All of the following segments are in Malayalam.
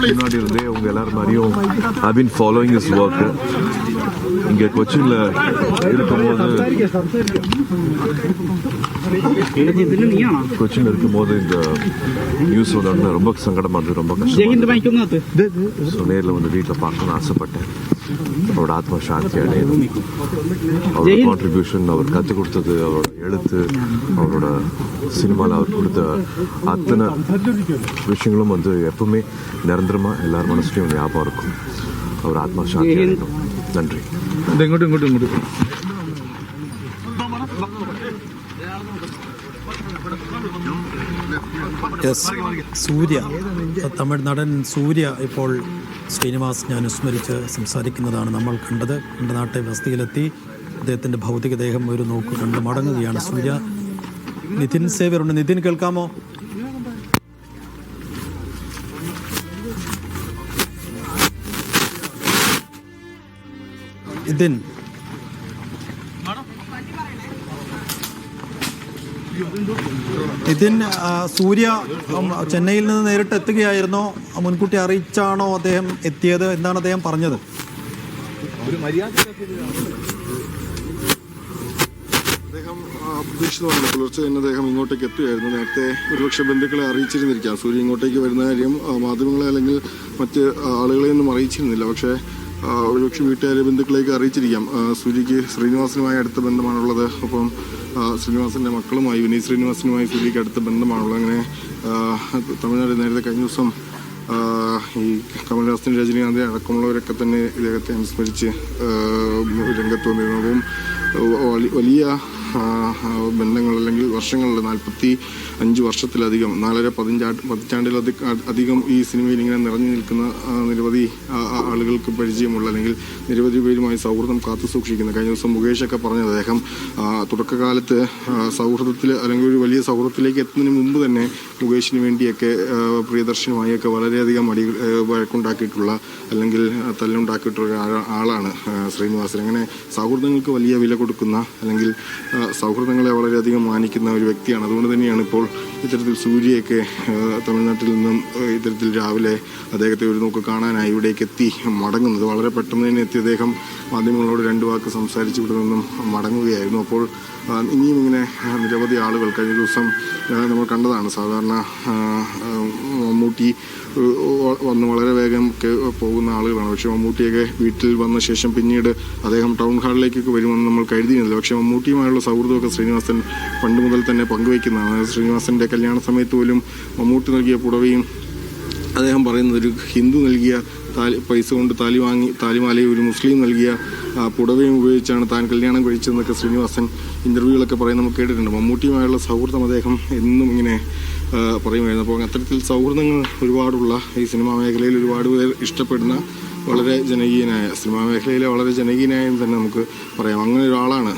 பின்னாடி இருந்தே உங்க எல்லாரும் மாதிரியும் I been following his work இங்கே கொச்சின்ல இருக்கும்போது கொச்சின் இருக்கும்போது இந்த நியூஸ் வந்தோடனே ரொம்ப சங்கடமாக இருந்தது ரொம்ப கஷ்டம் நேரில் வந்து வீட்டில் பார்க்கணும்னு ஆசைப்பட்டேன். அவரோட ஆத்மா சாந்தி அடையணும் அவரோட கான்ட்ரிபியூஷன் அவர் கற்றுக் கொடுத்தது அவரோட எழுத்து அவரோட சினிமாவில் அவர் கொடுத்த அத்தனை விஷயங்களும் வந்து எப்பவுமே நிரந்தரமாக எல்லார் மனசுலையும் ஞாபகம் இருக்கும். அவர் ஆத்மா சாந்தி அடையணும் நன்றி. இங்கோட்டு இங்கோட்டு இங்கோட்டு. യെസ് സൂര്യ. തമിഴ് നടൻ സൂര്യ ഇപ്പോൾ ശ്രീനിവാസ് ഞാൻ അനുസ്മരിച്ച് സംസാരിക്കുന്നതാണ് നമ്മൾ കണ്ടത്. കണ്ട നാട്ടെ വസതിയിലെത്തി. അദ്ദേഹത്തിന്റെ ഭൗതികദേഹം ഒരു നോക്ക് കണ്ട് മടങ്ങുകയാണ് സൂര്യ. നിതിൻ സേവ്യറുണ്ട്. നിതിൻ കേൾക്കാമോ? നിതിൻ നിതിൻ സൂര്യ ചെന്നൈയിൽ നിന്ന് നേരിട്ട് എത്തുകയായിരുന്നോ. മുൻകൂട്ടി അറിയിച്ചാണോ അദ്ദേഹം എത്തിയത്? എന്താണ് അദ്ദേഹം പറഞ്ഞത്? അദ്ദേഹം പുലർച്ചെ തന്നെ അദ്ദേഹം ഇങ്ങോട്ടേക്ക് എത്തുകയായിരുന്നു. നേരത്തെ ഒരുപക്ഷെ ബന്ധുക്കളെ അറിയിച്ചിരുന്നിരിക്കാം. സൂര്യ ഇങ്ങോട്ടേക്ക് വരുന്ന കാര്യം മാധ്യമങ്ങളെ അല്ലെങ്കിൽ മറ്റ് ആളുകളെയൊന്നും അറിയിച്ചിരുന്നില്ല. പക്ഷേ ഒരുപക്ഷെ വീട്ടുകാരെ ബന്ധുക്കളേക്ക് അറിയിച്ചിരിക്കാം. സൂര്യക്ക് ശ്രീനിവാസനുമായി അടുത്ത ബന്ധമാണുള്ളത്. അപ്പം ശ്രീനിവാസന്റെ മക്കളുമായി വിനീത് ശ്രീനിവാസനുമായി സൂര്യക്ക് അടുത്ത ബന്ധമാണുള്ളത്. അങ്ങനെ തമിഴ്നാട് നേരത്തെ കഴിഞ്ഞ ദിവസം ഈ കമൽഹാസൻ രജനീകാന്ത് അടക്കമുള്ളവരൊക്കെ തന്നെ ഇദ്ദേഹത്തെ അനുസ്മരിച്ച് രംഗത്ത് വന്നിരുന്നു. അപ്പം വലിയ ബന്ധങ്ങൾ അല്ലെങ്കിൽ വർഷങ്ങളിൽ നാൽപ്പത്തി അഞ്ച് വർഷത്തിലധികം നാലര പതിറ്റാ പതിറ്റാണ്ടിലധികം അധികം ഈ സിനിമയിൽ ഇങ്ങനെ നിറഞ്ഞു നിൽക്കുന്ന നിരവധി ആളുകൾക്ക് പരിചയമുള്ള അല്ലെങ്കിൽ നിരവധി പേരുമായി സൗഹൃദം കാത്തു സൂക്ഷിക്കുന്ന കഴിഞ്ഞ ദിവസം മുകേഷൊക്കെ പറഞ്ഞ അദ്ദേഹം തുടക്കകാലത്ത് സൗഹൃദത്തിൽ അല്ലെങ്കിൽ ഒരു വലിയ സൗഹൃദത്തിലേക്ക് എത്തുന്നതിന് മുമ്പ് തന്നെ മുകേഷിന് വേണ്ടിയൊക്കെ പ്രിയദർശനുമായൊക്കെ വളരെയധികം അടി വഴക്കുണ്ടാക്കിയിട്ടുള്ള അല്ലെങ്കിൽ തല്ലുണ്ടാക്കിയിട്ടുള്ള ആളാണ് ശ്രീനിവാസൻ. അങ്ങനെ സൗഹൃദങ്ങൾക്ക് വലിയ വില കൊടുക്കുന്ന അല്ലെങ്കിൽ സൗഹൃദങ്ങളെ വളരെയധികം മാനിക്കുന്ന ഒരു വ്യക്തിയാണ്. അതുകൊണ്ട് തന്നെയാണ് ഇപ്പോൾ ഇത്തരത്തിൽ സൂര്യയൊക്കെ തമിഴ്നാട്ടിൽ നിന്നും ഇത്തരത്തിൽ രാവിലെ അദ്ദേഹത്തെ ഒരു നോക്ക് കാണാനായി ഇവിടേക്ക് എത്തി മടങ്ങുന്നത്. വളരെ പെട്ടെന്ന് തന്നെ എത്തി അദ്ദേഹം മാധ്യമങ്ങളോട് രണ്ട് വാക്ക് സംസാരിച്ചു ഇവിടെ നിന്നും മടങ്ങുകയായിരുന്നു. അപ്പോൾ ഇനിയും ഇങ്ങനെ നിരവധി ആളുകൾ കഴിഞ്ഞ ദിവസം നമ്മൾ കണ്ടതാണ്. സാധാരണ മമ്മൂട്ടി വന്ന് വളരെ വേഗം പോകുന്ന ആളുകളാണ്. പക്ഷേ മമ്മൂട്ടിയൊക്കെ വീട്ടിൽ വന്ന ശേഷം പിന്നീട് അദ്ദേഹം ടൗൺ ഹാളിലേക്കൊക്കെ വരുമെന്ന് നമ്മൾ കരുതിയിരുന്നില്ല. പക്ഷേ മമ്മൂട്ടിയുമായുള്ള സൗഹൃദമൊക്കെ ശ്രീനിവാസൻ പണ്ട് മുതൽ തന്നെ പങ്കുവയ്ക്കുന്നതാണ്. ശ്രീനിവാസന്റെ കല്യാണ സമയത്ത് പോലും മമ്മൂട്ടി നൽകിയ പുടവയും അദ്ദേഹം പറയുന്നത് ഒരു ഹിന്ദു നൽകിയ താലി പൈസ കൊണ്ട് താലി വാങ്ങി താലിമാലയും ഒരു മുസ്ലിം നൽകിയ പുടവയും ഉപയോഗിച്ചാണ് താൻ കല്യാണം കഴിച്ചതെന്നൊക്കെ ശ്രീനിവാസൻ ഇന്റർവ്യൂകളൊക്കെ പറയുന്നത് നമുക്ക് കേട്ടിട്ടുണ്ട്. മമ്മൂട്ടിയുമായുള്ള സൗഹൃദം അദ്ദേഹം എന്നും ഇങ്ങനെ പറയുമായിരുന്നു അപ്പോൾ അത്തരത്തിൽ സൗഹൃദങ്ങൾ ഒരുപാടുള്ള ഈ സിനിമാ മേഖലയിൽ ഒരുപാട് പേർ ഇഷ്ടപ്പെടുന്ന വളരെ ജനകീയനായ സിനിമാ മേഖലയിലെ വളരെ ജനകീയനായെന്ന് തന്നെ നമുക്ക് പറയാം. അങ്ങനെ ഒരാളാണ്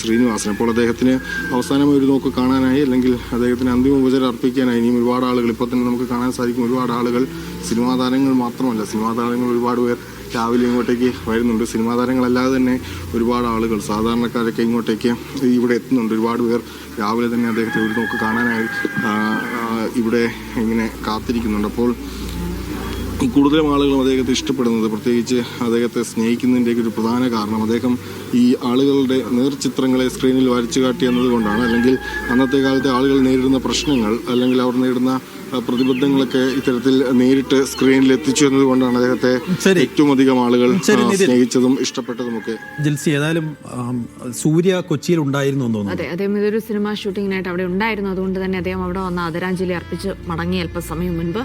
ശ്രീനിവാസൻ. അപ്പോൾ അദ്ദേഹത്തിന് അവസാനം ഒരു നോക്ക് കാണാനായി അല്ലെങ്കിൽ അദ്ദേഹത്തിന് അന്തിമ ഉപചാരം അർപ്പിക്കാനായി ഇനിയും ഒരുപാട് ആളുകൾ ഇപ്പോൾ തന്നെ നമുക്ക് കാണാൻ സാധിക്കും ഒരുപാട് ആളുകൾ സിനിമാ താരങ്ങൾ മാത്രമല്ല. സിനിമാ താരങ്ങൾ ഒരുപാട് പേർ രാവിലെ ഇങ്ങോട്ടേക്ക് വരുന്നുണ്ട്. സിനിമാ താരങ്ങളല്ലാതെ തന്നെ ഒരുപാട് ആളുകൾ സാധാരണക്കാരൊക്കെ ഇങ്ങോട്ടേക്ക് ഇവിടെ എത്തുന്നുണ്ട്. ഒരുപാട് പേർ രാവിലെ തന്നെ അദ്ദേഹത്തെ ഒരു നോക്ക് കാണാനായി ഇവിടെ ഇങ്ങനെ കാത്തിരിക്കുന്നുണ്ട്. അപ്പോൾ കൂടുതലും ആളുകളും അദ്ദേഹത്തെ ഇഷ്ടപ്പെടുന്നത് പ്രത്യേകിച്ച് അദ്ദേഹത്തെ സ്നേഹിക്കുന്നതിന്റെയൊക്കെ ഒരു പ്രധാന കാരണം അദ്ദേഹം ഈ ആളുകളുടെ നേർചിത്രങ്ങളെ സ്ക്രീനിൽ വരച്ചു കാട്ടി എന്നതുകൊണ്ടാണ്. അല്ലെങ്കിൽ അന്നത്തെ കാലത്തെ ആളുകൾ നേരിടുന്ന പ്രശ്നങ്ങൾ അല്ലെങ്കിൽ അവർ നേരിടുന്ന പ്രതിബദ്ധങ്ങളൊക്കെ ഇത്തരത്തിൽ നേരിട്ട് സ്ക്രീനിൽ എത്തിച്ചു എന്നതുകൊണ്ടാണ് അദ്ദേഹത്തെ. ഏറ്റവും അധികം ആളുകൾ സ്നേഹിച്ചതും ഇഷ്ടപ്പെട്ടതും ഒക്കെ ഇഷ്ടപ്പെട്ടതുമൊക്കെ. ജിൽസി ഏതായാലും സൂര്യ കൊച്ചിയിൽ ഉണ്ടായിരുന്നു എന്ന് തോന്നുന്നു. അതെ അദ്ദേഹം ഇതൊരു സിനിമ ഷൂട്ടിങ്ങിനായിട്ട് അവിടെ ഉണ്ടായിരുന്നു. അതുകൊണ്ട് തന്നെ അദ്ദേഹം അവിടെ വന്ന് ആദരാഞ്ജലി അർപ്പിച്ച് മടങ്ങി അല്പസമയം മുൻപ്